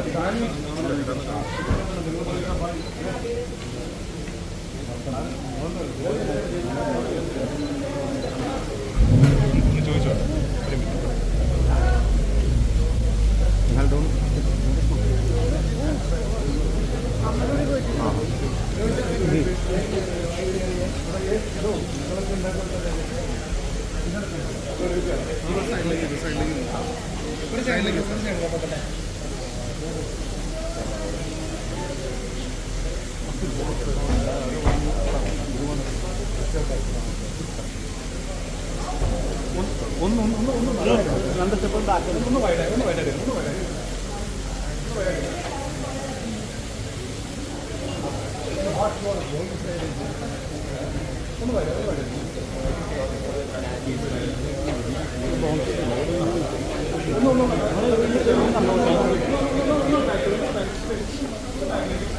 കർമാജി നിങ്ങളുടെ ഒന്ന് ഒന്ന് ഒന്ന് ഒന്ന് രണ്ട് സ്റ്റെപ്പ് ബാക്ക് ഒന്ന് വൈഡ് ഒന്ന് വൈഡ് ഒന്ന് വൈഡ് ഒന്ന് ഒന്ന് ഒന്ന് സൈഡിലേക്ക്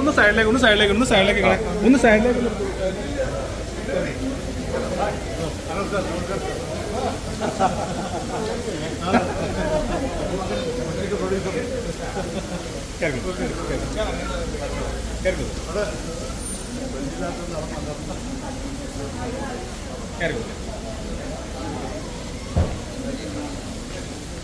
ഒന്ന് സൈഡിലേക്ക് ഒന്ന് സൈഡിലേക്ക്. ഒന്ന് സൈഡിലേക്ക് ഒന്ന് കേൾക്കും കേൾക്കും കേൾക്കും